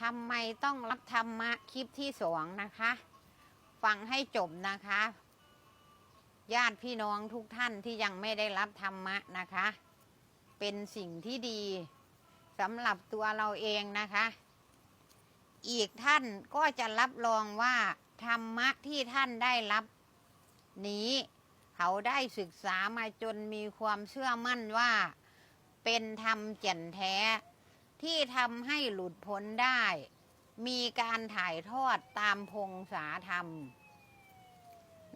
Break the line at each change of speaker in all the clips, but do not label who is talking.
ทำไมต้องรับธรรมะคลิปที่สองนะคะ ฟังให้จบนะคะ ญาติพี่น้องทุกท่านที่ยังไม่ได้รับธรรมะนะคะ เป็นสิ่งที่ดีสำหรับตัวเราเองนะคะ อีกท่านก็จะรับรองว่าธรรมะที่ท่านได้รับนี้ เขาได้ศึกษามาจนมีความเชื่อมั่นว่า เป็นธรรมแก่นแท้ ที่ทำให้หลุดพ้นได้ มีการถ่ายทอดตามพงศาธรรม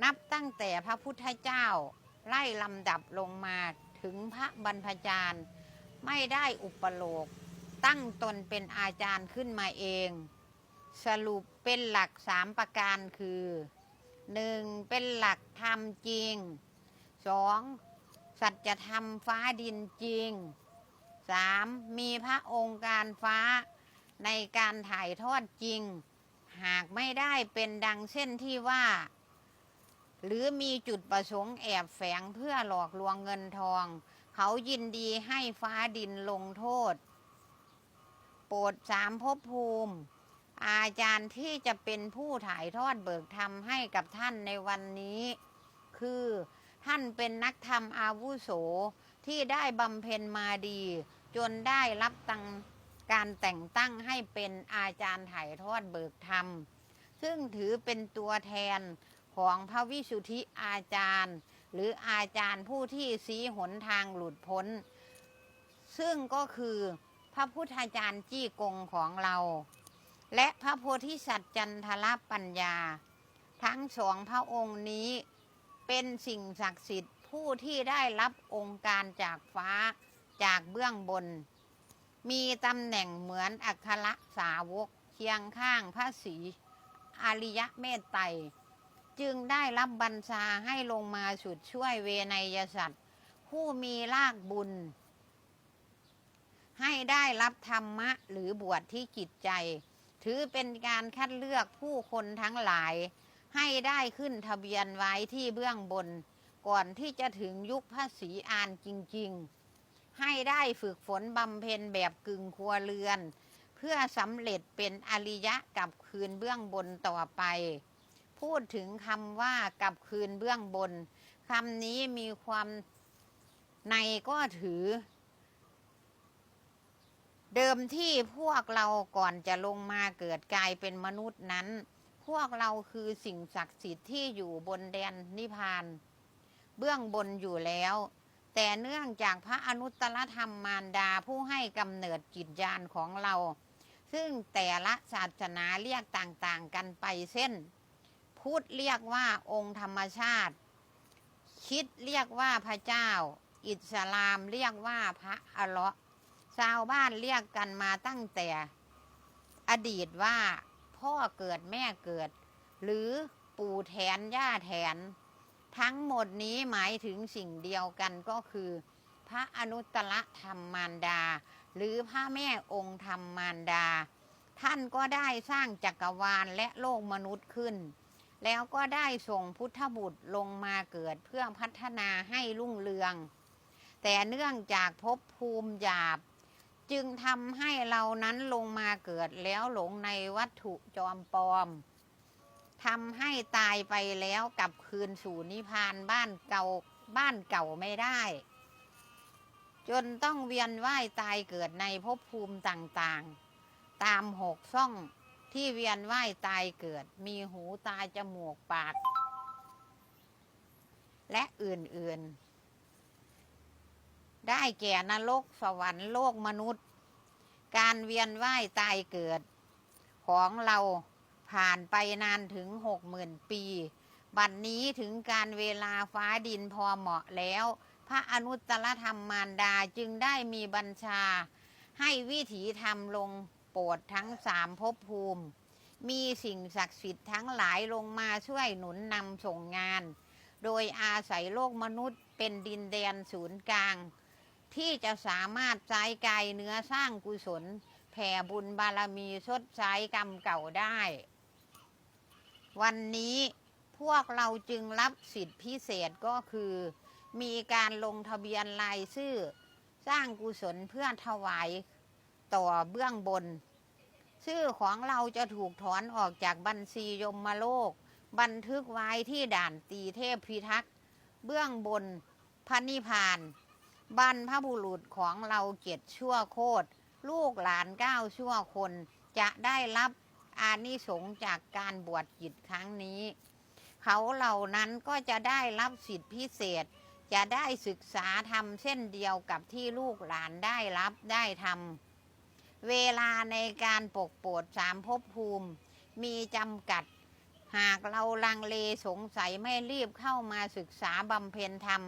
นับตั้งแต่พระพุทธเจ้า ไล่ลำดับลงมาถึงพระบรรพจารย์ ไม่ได้อุปโลก ตั้งตนเป็นอาจารย์ขึ้นมาเอง สรุปเป็นหลักสามประการคือหนึ่งเป็นหลักธรรมจริงสองสัจธรรมฟ้าดินจริง สามมีพระองค์การฟ้าในการถ่ายทอดจริง หากไม่ได้เป็นดังเส้นที่ว่า หรือมีจุดประสงค์แอบแฝงเพื่อหลอกลวงเงินทอง เขายินดีให้ฟ้าดินลงโทษ โปรดสามภพภูมิ อาจารย์ที่จะเป็นผู้ถ่ายทอดเบิกธรรมให้กับท่านในวันนี้ คือท่านเป็นนักธรรมอาวุโส ที่ได้บำเพ็ญมาดี จนได้รับตังการแต่งตั้งให้เป็นอาจารย์ถ่ายทอดเบิกธรรม ซึ่งถือเป็นตัวแทนของพระวิสุทธิอาจารย์ หรืออาจารย์ผู้ที่สีหนทางหลุดพ้น ซึ่งก็คือพระพุทธาจารย์จี้กงของเรา และพระโพธิสัตว์จันทรปัญญา ทั้งสองพระองค์นี้เป็นสิ่งศักดิ์สิทธิ์ ผู้ที่ได้รับองค์การจากฟ้าจากเบื้องบน มีตำแหน่งเหมือนอัครสาวกเคียงข้างพระศรีอริยะเมตไตรจึงได้รับบัญชาให้ลงมาสุดช่วยเวนยสัตว์ ผู้มีรากบุญ ให้ได้รับธรรมะหรือบวชที่จิตใจ ถือเป็นการคัดเลือกผู้คนทั้งหลาย ให้ได้ขึ้นทะเบียนไว้ที่เบื้องบน ก่อนที่จะถึงยุคพระศรีอานจริง ๆ ให้ได้ฝึกฝนบำเพ็ญแบบกึ่งครัวเรือน เพื่อสำเร็จเป็นอริยะกับคืนเบื้องบนต่อไป พูดถึงคำว่ากับคืนเบื้องบนคำนี้มีความในก็ถือ เดิมที่พวกเราก่อนจะลงมาเกิดกลายเป็นมนุษย์นั้น พวกเราคือสิ่งศักดิ์สิทธิ์ที่อยู่บนแดนนิพพาน เบื้องบนอยู่แล้ว แต่เนื่องจากพระอนุตตรธรรมมารดาผู้ให้กำเนิดจิตญาณของเรา ซึ่งแต่ละศาสนาเรียกต่างๆกันไปเส้นพุทธเรียกว่าองค์ธรรมชาติ คิดเรียกว่าพระเจ้า อิสลามเรียกว่าพระอัลเลาะห์ชาวบ้านเรียกกันมาตั้งแต่อดีตว่าพ่อเกิดแม่เกิด หรือปู่แทนย่าแทน ทั้งหมดนี้หมายถึงสิ่งเดียวกันก็คือ พระอนุตตรธรรมมารดา หรือพระแม่องค์ธรรมมารดา ท่านก็ได้สร้างจักรวาลและโลกมนุษย์ขึ้น แล้วก็ได้ส่งพุทธบุตรลงมาเกิดเพื่อพัฒนาให้รุ่งเรือง แต่เนื่องจากภพภูมิหยาบ จึงทำให้เรานั้นลงมาเกิดแล้วหลงในวัตถุจอมปลอม ทำให้ตายไปแล้วกลับคืนสู่นิพพานบ้านเก่าบ้านเก่าไม่ได้ จนต้องเวียนว่ายตายเกิดในภพภูมิต่างๆ ตามหกช่องที่เวียนว่ายตายเกิด มีหูตาจมูกปาก และอื่นๆ ได้แก่นรกสวรรค์โลกมนุษย์ การเวียนว่ายตายเกิดของเรา ผ่านไปนานถึงหกหมื่นปี บัดนนี้ถึงการเวลาฟ้าดินพอเหมาะแล้ว พระอนุตตรธรรมมารดาจึงได้มีบัญชา ให้วิถีธรรมลงโปรดทั้งสามภพภูมิ มีสิ่งศักดิ์สิทธิ์ทั้งหลายลงมาช่วยหนุนนำส่งงาน โดยอาศัยโลกมนุษย์เป็นดินแดนศูนย์กลาง ที่จะสามารถใช้กายเนื้อสร้างกุศลแผ่บุญบารมีชดใช้กรรมเก่าได้ วันนี้พวกเราจึงรับสิทธิพิเศษก็คือ มีการลงทะเบียนรายชื่อ สร้างกุศลเพื่อถวายต่อเบื้องบน ชื่อของเราจะถูกถอนออกจากบัญชียมโลก บันทึกไว้ที่ด่านตีเทพพิทักษ์เบื้องบนพระนิพพานบรรพบุรุษของเราเกียรติชั่วโคตร ลูกหลานเก้าชั่วคนจะได้รับ อานิสงส์จากการบวชจิตครั้งนี้ เขาเหล่านั้นก็จะได้รับสิทธิพิเศษ จะได้ศึกษาธรรมเช่นเดียวกับที่ลูกหลานได้รับได้ทำเวลาในการปกโปรดสามภพภูมิ มีจำกัด หากเราลังเลสงสัยไม่รีบเข้ามาศึกษาบำเพ็ญธรรม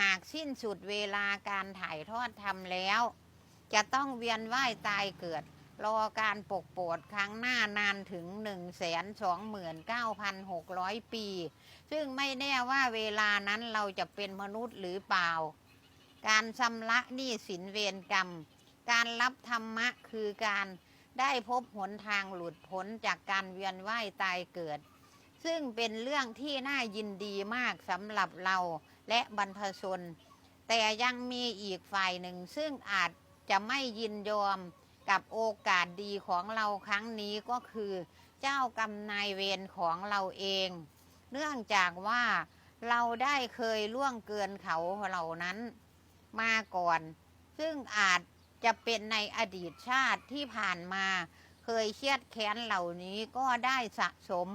หากสิ้นสุดเวลาการถ่ายทอดธรรมแล้ว จะต้องเวียนว่ายตายเกิด รอการปกโปรดครั้งหน้านานถึง 129,600 ปี ซึ่งไม่แน่ว่าเวลานั้นเราจะเป็นมนุษย์หรือเปล่า การชำระหนี้สินเวรกรรม การรับธรรมะคือการได้พบหนทางหลุดพ้นจากการเวียนว่ายตายเกิด ซึ่งเป็นเรื่องที่น่ายินดีมากสำหรับเราและบรรพชน แต่ยังมีอีกฝ่ายหนึ่งซึ่งอาจจะไม่ยินยอม กับโอกาสดีของเราครั้งนี้ก็คือเจ้ากรรมนายเวรของเราเอง เนื่องจากว่าเราได้เคยล่วงเกินเขาเหล่านั้นมาก่อน ซึ่งอาจจะเป็นในอดีตชาติที่ผ่านมา เคยเครียดแค้นเหล่านี้ก็ได้สะสม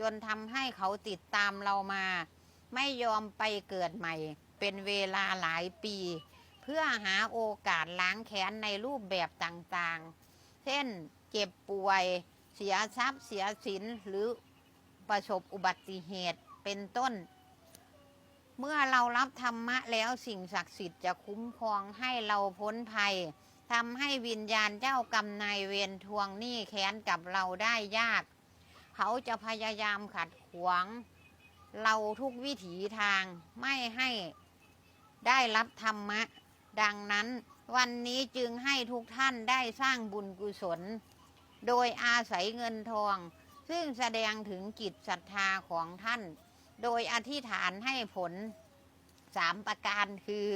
จนทำให้เขาติดตามเรามา ไม่ยอมไปเกิดใหม่ เป็นเวลาหลายปี เพื่อหาโอกาสล้างแค้นในรูปแบบต่างๆ เช่นเจ็บป่วย เสียทรัพย์เสียสินหรือประสบอุบัติเหตุเป็นต้น เมื่อเรารับธรรมะแล้วสิ่งศักดิ์สิทธิ์จะคุ้มครองให้เราพ้นภัยทำให้วิญญาณเจ้ากรรมนายเวรทวงหนี้แค้นกับเราได้ยาก เขาจะพยายามขัดขวางเราทุกวิถีทางไม่ให้ได้รับธรรมะ ดังนั้นวันนี้จึงให้ทุกท่านได้สร้างบุญกุศล โดยอาศัยเงินทอง ซึ่งแสดงถึงจิตศรัทธาของท่าน โดยอธิษฐานให้ผลสามประการคือ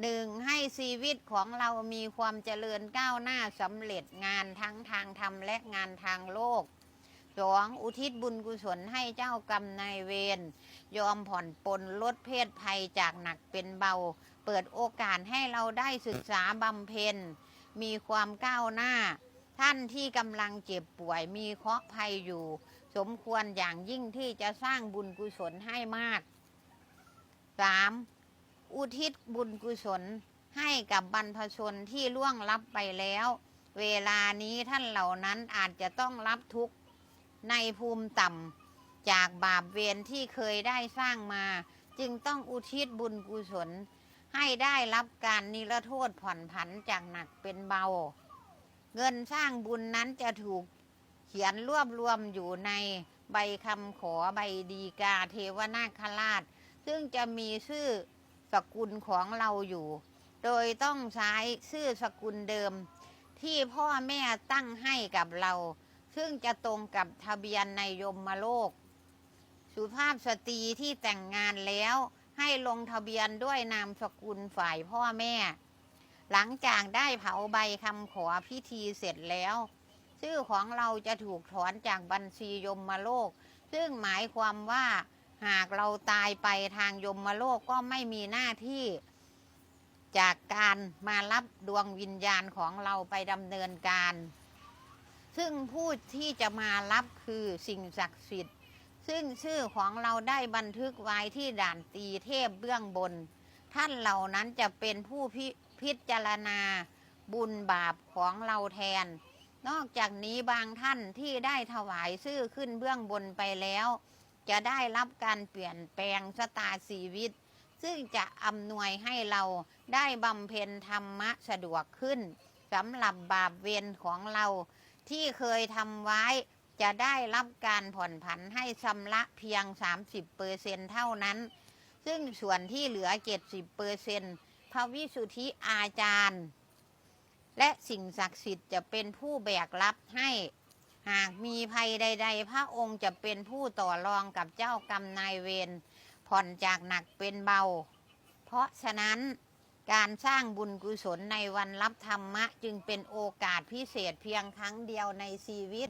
หนึ่งให้ชีวิตของเรามีความเจริญก้าวหน้าสำเร็จงานทั้งทางธรรมและงานทางโลกสองอุทิศบุญกุศลให้เจ้ากรรมนายเวรยอมผ่อนปลนลดเพศภัยจากหนักเป็นเบา ปิดโอกาสให้เราได้ศึกษาบำเพ็ญ มีความก้าวหน้า ท่านที่กำลังเจ็บป่วยมีเคราะห์ภัยอยู่ สมควรอย่างยิ่งที่จะสร้างบุญกุศลให้มาก 3. อุทิศบุญกุศลให้กับบรรพชนที่ล่วงลับไปแล้ว เวลานี้ท่านเหล่านั้นอาจจะต้องรับทุกข์ในภูมิต่ำจากบาปเวรที่เคยได้สร้างมา จึงต้องอุทิศบุญกุศล ให้ได้รับการนิรโทษผ่อนผันจากหนักเป็นเบา เงินสร้างบุญนั้นจะถูกเขียนรวบรวมอยู่ในใบคำขอใบดีกาเทวนาคราช ซึ่งจะมีชื่อสกุลของเราอยู่ โดยต้องใช้ชื่อสกุลเดิม ที่พ่อแม่ตั้งให้กับเรา ซึ่งจะตรงกับทะเบียนในยมโลก สุภาพสตรีที่แต่งงานแล้ว ให้ลงทะเบียนด้วยนามสกุลฝ่ายพ่อแม่ หลังจากได้เผาใบคำขอพิธีเสร็จแล้ว ชื่อของเราจะถูกถอนจากบัญชียมโลก ซึ่งหมายความว่าหากเราตายไปทางยมโลกก็ไม่มีหน้าที่ จากการมารับดวงวิญญาณของเราไปดำเนินการ ซึ่งผู้ที่จะมารับคือสิ่งศักดิ์สิทธิ์ ซึ่งชื่อของเราได้บันทึกไว้ที่ด่านตีเทพเบื้องบน ท่านเหล่านั้นจะเป็นผู้พิพิจารณาบุญบาปของเราแทน นอกจากนี้บางท่านที่ได้ถวายชื่อขึ้นเบื้องบนไปแล้ว จะได้รับการเปลี่ยนแปลงชะตาชีวิต ซึ่งจะอำนวยให้เราได้บำเพ็ญธรรมะสะดวกขึ้นสำหรับบาปเวรของเราที่เคยทำไว้ จะได้รับการผ่อนผันให้ชำระเพียง 30เปอร์เซ็นเท่านั้น ซึ่งส่วนที่เหลือ 70เปอร์เซ็นพระวิสุทธิอาจารย์ และสิ่งศักดิ์สิทธิ์จะเป็นผู้แบกรับให้ หากมีภัยใด ๆ พระองค์จะเป็นผู้ต่อรองกับเจ้ากรรมนายเวรผ่อนจากหนักเป็นเบา เพราะฉะนั้นการสร้างบุญกุศลในวันรับธรรมะ จึงเป็นโอกาสพิเศษเพียงครั้งเดียวในชีวิต